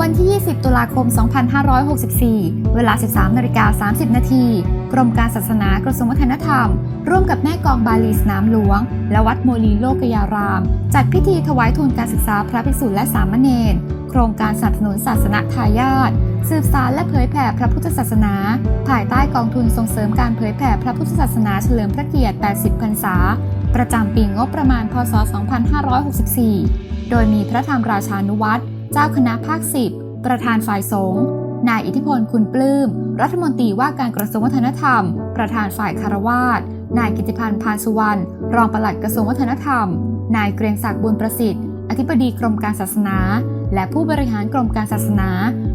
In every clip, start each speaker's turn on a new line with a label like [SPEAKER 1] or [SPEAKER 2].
[SPEAKER 1] วันที่ 20 ตุลาคม 2564 เวลา 13นาฬิกา30 นาที กรมการศาสนากระทรวงวัฒนธรรม ร่วมกับแม่กองบาลีสนามหลวง และวัดโมลีโลกยาราม จัดพิธีถวายทุนการศึกษาพระภิกษุและสามเณร โครงการสนับสนุนศาสนาทายาทสืบสารและเผยแผ่พระพุทธศาสนา ภายใต้กองทุนส่งเสริมการเผยแผ่พระพุทธศาสนาเฉลิมพระเกียรติ 80 พรรษา ประจำปีงบประมาณ พศ 2564 โดยมีพระธรรมราชานุวัตร เจ้าคณะภาค10ประธานฝ่ายสงฆ์นายอิทธิพลคุณปลื้ม รัฐมนตรีว่าการกระทรวงวัฒนธรรม ประธานฝ่ายคารวาสนายกิติพันธ์พานสุวรรณรองปลัดกระทรวงวัฒนธรรม นายเกรียงศักดิ์บุญประสิทธิ์ อธิบดีกรมการศาสนา และผู้บริหารกรมการศาสนา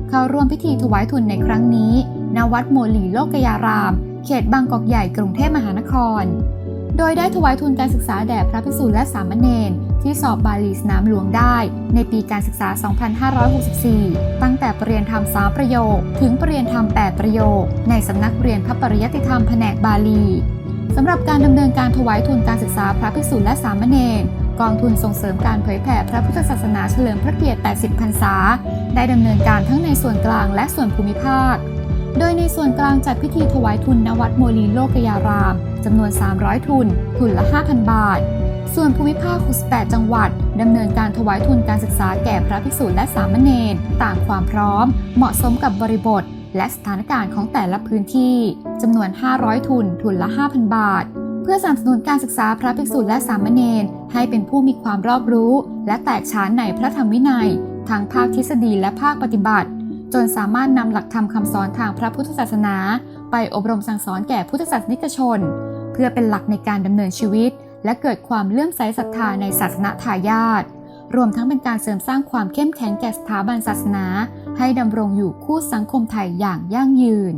[SPEAKER 1] เข้าร่วมพิธีถวายทุนในครั้งนี้ณวัดโมลีโลกยาราม เขตบางกอกใหญ่กรุงเทพมหานคร โดยได้ถวายทุนการศึกษาแด่พระภิกษุและสามเณรที่สอบบาลีสนามหลวงได้ ในปีการศึกษา 2564 ตั้งแต่ปรริญญาธรรม 3 ประโยค ถึงปรริญญาธรรม 8 ประโยค ในสำนักเรียนพระปริยติธรรมแผนกบาลีสำหรับการดำเนินการถวายทุนการศึกษาพระภิกษุและสามเณรกองทุนส่งเสริมการเผยแผ่พระพุทธศาสนาเฉลิมพระเกียรติ 80 พรรษา ได้ดำเนินการทั้งในส่วนกลางและส่วนภูมิภาค โดยในส่วนกลางจัดพิธีถวายทุนณวัดโมลีโลกยารามจำนวน 300 ทุน ทุนละ 5,000 บาท ส่วนภูมิภาค 68 จังหวัดดำเนินการถวายทุนการศึกษาแก่พระภิกษุและสามเณรตามความพร้อม เหมาะสมกับบริบท และสถานการณ์ของแต่ละพื้นที่จำนวน 500 ทุน ทุนละ 5,000 บาท เพื่อสนับสนุนการศึกษาพระภิกษุและสามเณรให้เป็นผู้มีความรอบรู้ และแตกฉานในพระธรรมวินัย ทั้งภาคทฤษฎีและภาคปฏิบัติ จนสามารถนำหลักธรรมคำสอนทางพระพุทธศาสนา ไปอบรมสั่งสอนแก่พุทธศาสนิกชน เพื่อเป็นหลักในการดำเนินชีวิต และเกิดความเลื่อมใสศรัทธาในศาสนาทายาทรวมทั้งเป็นการเสริมสร้างความเข้มแข็งแก่สถาบันศาสนา ให้ดำรงอยู่คู่สังคมไทยอย่างยั่งยืน